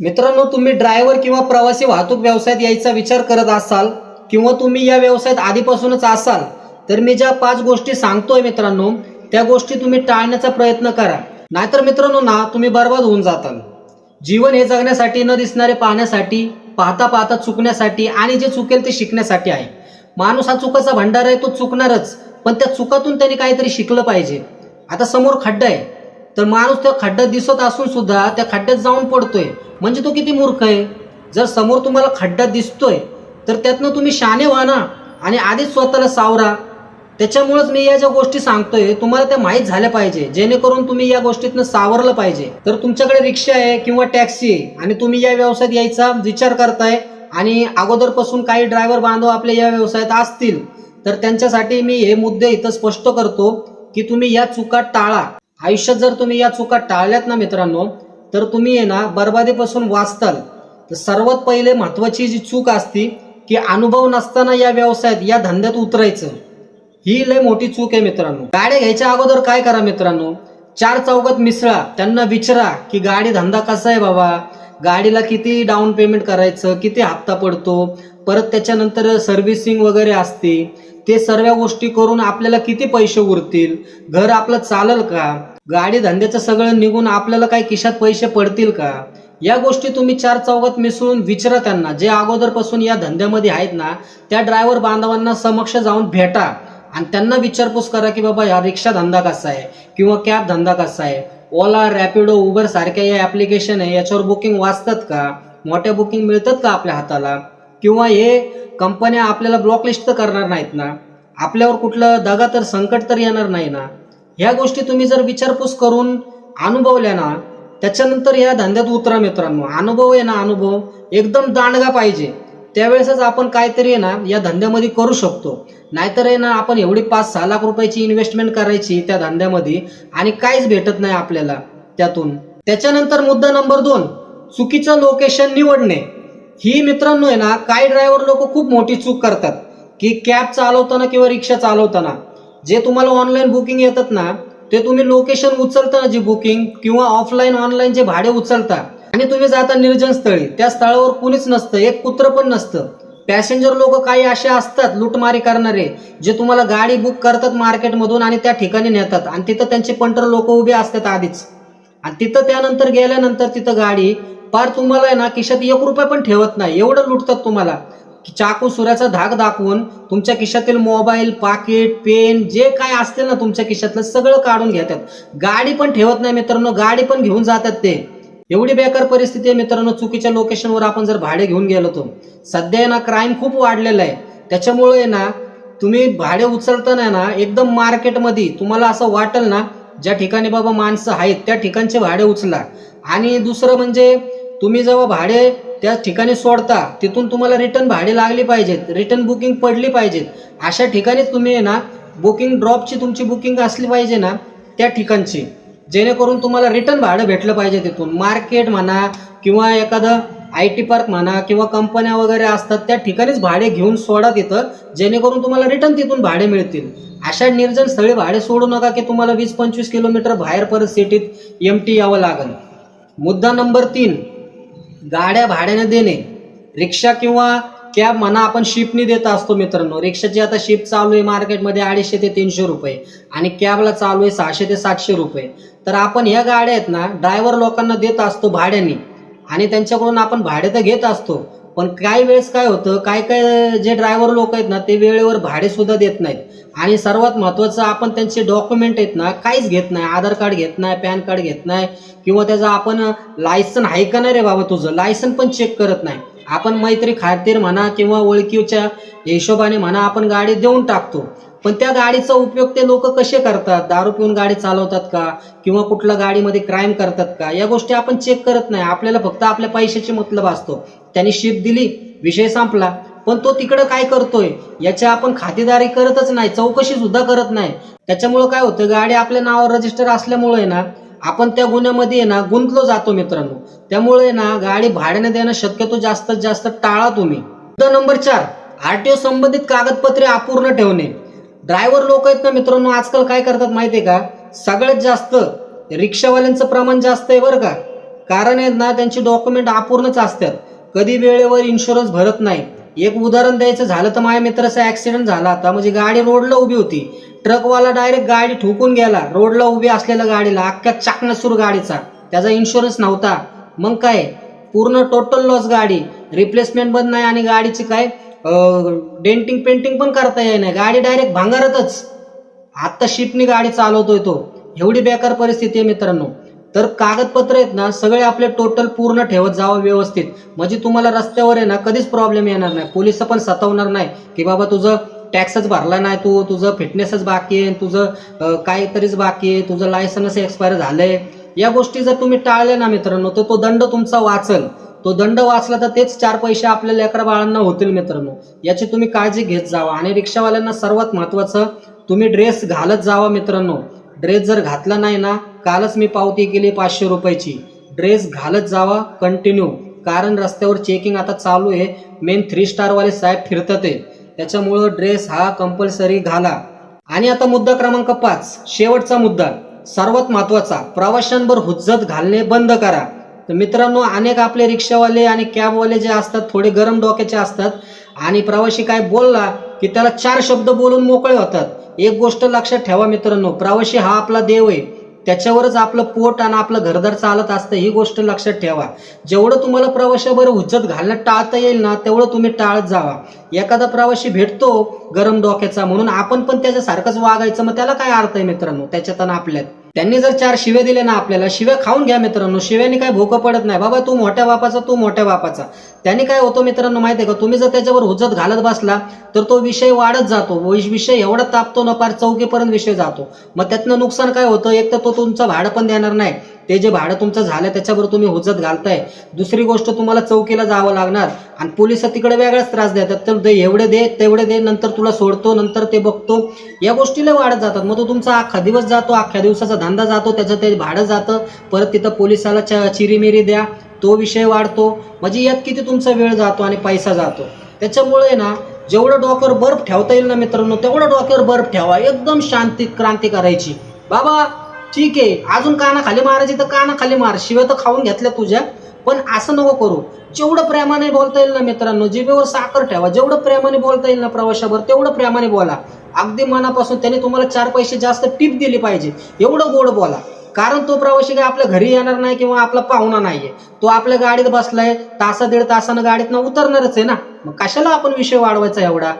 मित्रांनो तुम्ही ड्रायव्हर किंवा प्रवासी वाहतूक व्यवसायात यायचा विचार करत असाल किंवा तुम्ही या व्यवसायात आधीपासूनच असाल तर मी ज्या पाच गोष्टी सांगतोय मित्रांनो त्या गोष्टी तुम्ही टाळण्याचा प्रयत्न करा. नाहीतर मित्रांनो ना तुम्ही बर्बाद होऊन जाताल. जीवन हे जगण्यासाठी न दिसणारे पाहण्यासाठी पाहता पाहता चुकण्यासाठी आणि जे चुकेल ते शिकण्यासाठी आहे. माणूस हा चुकाचा भंडार आहे तो चुकणारच पण त्या चुकातून त्यांनी काहीतरी शिकलं पाहिजे. आता समोर खड्डा आहे. तर माणूस त्या खड्ड्यात दिसत असून सुद्धा त्या खड्ड्यात जाऊन पडतोय. म्हणजे तो किती मूर्ख आहे? जर समोर तुम्हाला खड्डा दिसतोय तर त्यातनं तुम्ही शाने व्हा ना आणि आधीच स्वतःला सावरा. त्याच्यामुळेच मी या ज्या गोष्टी सांगतोय तुम्हाला त्या माहीत झाल्या पाहिजे. जेणेकरून तुम्ही या गोष्टीतनं सावरलं पाहिजे. तर तुमच्याकडे रिक्षा आहे किंवा टॅक्सी आहे आणि तुम्ही या व्यवसायात यायचा विचार करताय आणि अगोदरपासून काही ड्रायव्हर बांधव आपल्या या व्यवसायात असतील तर त्यांच्यासाठी मी हे मुद्दे इथं स्पष्ट करतो की तुम्ही या चुका टाळा. आयुष्यात जर तुम्ही या चुका टाळल्यात ना मित्रांनो तर तुम्ही आहे ना बरबादीपासून वाचताल. तर सर्वात पहिले महत्त्वाची जी चूक असती की अनुभव नसताना या व्यवसायात या धंद्यात उतरायचं. ही लय मोठी चूक आहे मित्रांनो. गाड्या घ्यायच्या अगोदर काय करा मित्रांनो? चार चौकात मिसळा. त्यांना विचारा की गाडी धंदा कसा आहे बाबा? गाडीला किती डाऊन पेमेंट करायचं? किती हप्ता पडतो? परत त्याच्यानंतर सर्व्हिसिंग वगैरे असते. ते सर्व गोष्टी करून आपल्याला किती पैसे उरतील? घर आपलं चालल का? गाडी धंद्याचं सगळं निघून आपल्याला काही खिशात पैसे पडतील का? या गोष्टी तुम्ही चार चौघात मिसळून विचारा त्यांना. जे अगोदरपासून या धंद्यामध्ये आहेत ना त्या ड्रायव्हर बांधवांना समक्ष जाऊन भेटा आणि त्यांना विचारपूस करा की बाबा हा रिक्षा धंदा कसा आहे? किंवा कॅब धंदा कसा आहे? ओला रॅपिडो उबर सारख्या या ॲप्लिकेशन आहे याच्यावर बुकिंग वाचतात का? मोठ्या बुकिंग मिळतात का आपल्या हाताला? किंवा हे कंपन्या आपल्याला ब्लॉकलिस्ट तर करणार नाहीत ना? आपल्यावर कुठलं दगा तर संकट तर येणार नाही ना? ह्या गोष्टी तुम्ही जर विचारपूस करून अनुभवल्या ना त्याच्यानंतर या धंद्यात उतरा मित्रांनो. अनुभव आहे ना अनुभव. एकदम दांडगा पाहिजे. त्यावेळेसच आपण काहीतरी आहे ना या धंद्यामध्ये करू शकतो. नाहीतर आहे ना आपण एवढी पाच सहा लाख रुपयाची इन्व्हेस्टमेंट करायची त्या धंद्यामध्ये आणि काहीच भेटत नाही आपल्याला त्यातून. त्याच्यानंतर मुद्दा नंबर दोन चुकीचं लोकेशन निवडणे. ही मित्रांनो आहे ना काही ड्रायव्हर लोक खूप मोठी चूक करतात. की कॅब चालवताना किंवा रिक्षा चालवताना. जे तुम्हाला ऑनलाईन बुकिंग येतात ना ते तुम्ही लोकेशन उचलता ना जी बुकिंग किंवा ऑफलाईन ऑनलाईन जे भाडे उचलता. आणि तुम्ही जाता निर्जन स्थळी. त्या स्थळावर कुणीच नसतं एक कुत्र पण नसतं. पॅसेंजर लोक काही असे असतात लुटमारी करणारे जे तुम्हाला गाडी बुक करतात मार्केटमधून आणि त्या ठिकाणी नेतात. आणि तिथं त्यांचे पंटर लोक उभे असतात आधीच. आणि तिथं त्यानंतर गेल्यानंतर तिथं गाडी पार तुम्हाला आहे ना खिशात एक रुपया पण ठेवत नाही. एवढं लुटतात तुम्हाला. चाकू सुऱ्याचा धाक दाखवून तुमच्या खिशातील मोबाईल पाकिट पेन जे काय असतील ना तुमच्या खिशातलं सगळं काढून घेतात. गाडी पण ठेवत नाही मित्रांनो गाडी पण घेऊन जातात ते. एवढी बेकार परिस्थिती आहे मित्रांनो चुकीच्या लोकेशनवर आपण जर भाडे घेऊन गेलो तर. सध्या आहे ना क्राईम खूप वाढलेला आहे. त्याच्यामुळे आहे ना तुम्ही भाडे उचलताना ना एकदम मार्केटमध्ये तुम्हाला असं वाटेल ना ज्या ठिकाणी बाबा माणसं आहेत त्या ठिकाणचे भाडे उचला. आणि दुसरं म्हणजे तुम्ही जेव्हा भाडे त्या ठिकाणी सोडता तिथून तुम्हाला रिटर्न भाडे लागली पाहिजेत रिटर्न बुकिंग पडली पाहिजेत. अशा ठिकाणीच तुम्ही आहे ना बुकिंग ड्रॉपची तुमची बुकिंग असली पाहिजे ना त्या ठिकाणची. जेणेकरून तुम्हाला रिटर्न भाडं भेटलं पाहिजे तिथून. मार्केट म्हणा किंवा एखादं आय टी पार्क म्हणा किंवा कंपन्या वगैरे असतात त्या ठिकाणीच भाडे घेऊन सोडा तिथं जेणेकरून तुम्हाला रिटर्न तिथून भाडे मिळतील. अशा निर्जन स्थळी भाडे सोडू नका की तुम्हाला वीस पंचवीस किलोमीटर बाहेर परत सिटीत एम टी यावं लागेल. मुद्दा नंबर तीन. गाड्या भाड्याने देणे. रिक्षा किंवा कॅब म्हणा आपण शिपनी देत असतो मित्रांनो. रिक्षाची आता शिप चालू आहे मार्केटमध्ये अडीचशे ते तीनशे रुपये आणि कॅबला चालू आहे सहाशे ते सातशे रुपये. तर आपण ह्या गाड्या आहेत ना ड्रायव्हर लोकांना देत असतो भाड्याने आणि त्यांच्याकडून आपण भाडे तर घेत असतो. पण काही वेळेस काय होतं काय काय जे ड्रायव्हर लोक आहेत ना ते वेळेवर भाडे सुद्धा देत नाहीत. आणि सर्वात महत्त्वाचं आपण त्यांचे डॉक्युमेंट आहेत ना काहीच घेत नाही. आधार कार्ड घेत नाही पॅन कार्ड घेत नाही किंवा त्याचं आपण लायसन आहे का नाही रे बाबा तुझं? लायसन पण चेक करत नाही. आपण मैत्री खातीर म्हणा किंवा ओळखीच्या हिशोबाने म्हणा आपण गाडी देऊन टाकतो. पण त्या गाडीचा उपयोग ते लोक कसे करतात? दारू पिऊन गाडी चालवतात का? किंवा कुठल्या गाडीमध्ये क्राईम करतात का? या गोष्टी आपण चेक करत नाही. आपल्याला फक्त आपल्या पैशाची मतलब असतो. त्यांनी शिप दिली विषय संपला. पण तो तिकडं काय करतोय? याच्या आपण खातेदारी करतच नाही. चौकशी सुद्धा करत नाही. त्याच्यामुळं काय होतं? गाडी आपल्या नावावर रजिस्टर असल्यामुळे ना आपण त्या गुन्ह्यामध्ये ना गुंतलो जातो मित्रांनो. त्यामुळे ना गाडी भाड्याने देणं शक्यतो जास्तीत जास्त टाळा तुम्ही. मुद्दा नंबर चार. आरटीओ संबंधित कागदपत्रे अपूर्ण ठेवणे. ड्रायव्हर लोक आहेत ना मित्रांनो आजकाल काय करतात माहिती आहे का? सगळ्यात जास्त रिक्षावाल्यांचं प्रमाण जास्त आहे बरं का. कारण आहेत ना त्यांची डॉक्युमेंट अपूर्णच असतात. कधी वेळेवर इन्शुरन्स भरत नाही. एक उदाहरण द्यायचं झालं तर माझ्या मित्राचा ॲक्सिडेंट झाला आता. म्हणजे गाडी रोडला उभी होती. ट्रकवाला डायरेक्ट गाडी ठोकून गेला. रोडला उभी असलेल्या गाडीला अख्ख्या चाकणसूर गाडीचा. त्याचा इन्शुरन्स नव्हता. मग काय? पूर्ण टोटल लॉस गाडी. रिप्लेसमेंट पण नाही आणि गाडीची काय डेंटिंग पेंटिंग पण करता येईना. गाडी डायरेक्ट भांगारतच. आत्ता शिपनी गाडी चालवतोय तो. एवढी बेकार परिस्थिती आहे मित्रांनो. तर कागदपत्र आहेत ना सगळे आपले टोटल पूर्ण ठेवत जावं व्यवस्थित. म्हणजे तुम्हाला रस्त्यावर आहे ना कधीच प्रॉब्लेम येणार नाही. पोलीस पण सतावणार नाही की बाबा तुझं टॅक्सच भरला नाही तू तुझं फिटनेसच बाकी आहे तुझं काहीतरीच बाकी आहे तुझं लायसन्स एक्सपायर झालंय. या गोष्टी जर तुम्ही टाळल्या ना मित्रांनो तर तो दंड तुमचा वाचल. तो दंड वाचला तर तेच चार पैसे आपल्या लेकरा बाळांना होतील मित्रांनो. याची तुम्ही काळजी घेत जावा आणि रिक्षावाल्यांना सर्वात महत्वाचं तुम्ही ड्रेस घालत जावा मित्रांनो. ड्रेस जर घातला नाही ना कालच मी पावती केली पाचशे रुपयाची. ड्रेस घालत जावा कंटिन्यू कारण रस्त्यावर चेकिंग आता चालू आहे. मेन थ्री स्टारवाले साहेब फिरतात आहे. त्याच्यामुळं ड्रेस हा कंपल्सरी घाला. आणि आता मुद्दा क्रमांक पाच शेवटचा मुद्दा. सर्वात महत्त्वाचा प्रवाशांवर हुज्जत घालणे बंद करा. तर मित्रांनो अनेक आपले रिक्षावाले आणि कॅबवाले जे असतात थोडे गरम डोक्याचे असतात आणि प्रवाशी काय बोलला की त्याला चार शब्द बोलून मोकळे होतात. एक गोष्ट लक्षात ठेवा मित्रांनो प्रवाशी हा आपला देव आहे. त्याच्यावरच आपलं पोट आणि आपलं घरदार चालत असतं ही गोष्ट लक्षात ठेवा. जेवढं तुम्हाला प्रवाशाबरोबर हुज्जत घालणं टाळता येईल ना तेवढं तुम्ही टाळत जावा. एखादा प्रवाशी भेटतो गरम डोक्याचा म्हणून आपण पण त्याच्यासारखंच वागायचं मग त्याला काय अर्थ आहे मित्रांनो? त्याच्यात आणि आपल्यात. त्यांनी जर चार शिवे दिले ना आपल्याला शिव्या खाऊन घ्या मित्रांनो. शिव्याने काय भोकं पडत नाही. बाबा तू मोठ्या बापाचा तू मोठ्या बापाचा. त्यांनी काय होतो मित्रांनो माहिती आहे का? तुम्ही जर त्याच्यावर हुजत घालत बसला तर तो विषय वाढत जातो. विषय एवढा तापतो ना पार चौकीपर्यंत विषय जातो. मग त्यातनं नुकसान काय होतं? एक तर तो तुमचं भाडं पण देणार नाही. ते जे भाडं तुमचं झालं त्याच्यावर तुम्ही हुजत घालताय. दुसरी गोष्ट तुम्हाला चौकीला जावं लागणार. आणि पोलीस तिकडे वेगळाच त्रास देतात. तर दे एवढे दे तेवढे दे नंतर तुला सोडतो नंतर ते बघतो. या गोष्टीला वाढत जातात. मग तो तुमचा अख्खा दिवस जातो अख्ख्या दिवसाचा धंदा जातो त्याचं ते भाडं जातं. परत तिथं पोलिसाला च चिरीमिरी द्या. तो विषय वाढतो. म्हणजे यात किती तुमचा वेळ जातो आणि पैसा जातो. त्याच्यामुळे ना जेवढं डोक्यावर बर्फ ठेवता येईल ना मित्रांनो तेवढं डोक्यावर बर्फ ठेवा. एकदम शांती क्रांती करायची. बाबा! ठीक आहे अजून कानाखाली मारायची तर कानाखाली मार शिवाय तर खाऊन घेतल्या तुझ्या. पण असं नको करू. जेवढं प्रेमाने बोलता येईल ना मित्रांनो जिभेवर साखर ठेवा. जेवढं प्रेमाने बोलता येईल ना प्रवाशावर तेवढं प्रेमाने बोला. अगदी मनापासून त्याने तुम्हाला चार पैसे जास्त टीप दिली पाहिजे. एवढं गोड बोला. कारण तो प्रवासी काय आपल्या घरी येणार नाही किंवा आपला पाहुणा नाहीये. तो आपल्या गाडीत बसलाय तासा दीड तासानं गाडीतनं उतरणारच आहे ना. मग कशाला आपण विषय वाढवायचा एवढा?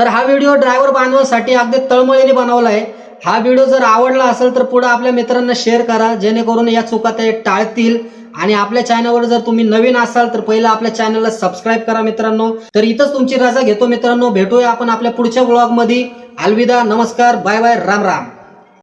तर हा व्हिडिओ ड्रायव्हर बांधवांसाठी अगदी तळमळीने बनवला आहे हा व्हिडिओ जर आवडला असेल तर पुढे आपल्या मित्रांना शेअर करा जेणेकरून या चुका ते टाळतील. आणि आपल्या चॅनलवर जर तुम्ही नवीन असाल तर पहिलं आपल्या चॅनलला सबस्क्राईब करा मित्रांनो. तर इथंच तुमची रजा घेतो मित्रांनो. भेटूया आपण आपल्या पुढच्या ब्लॉगमध्ये अलविदा नमस्कार बाय बाय राम राम.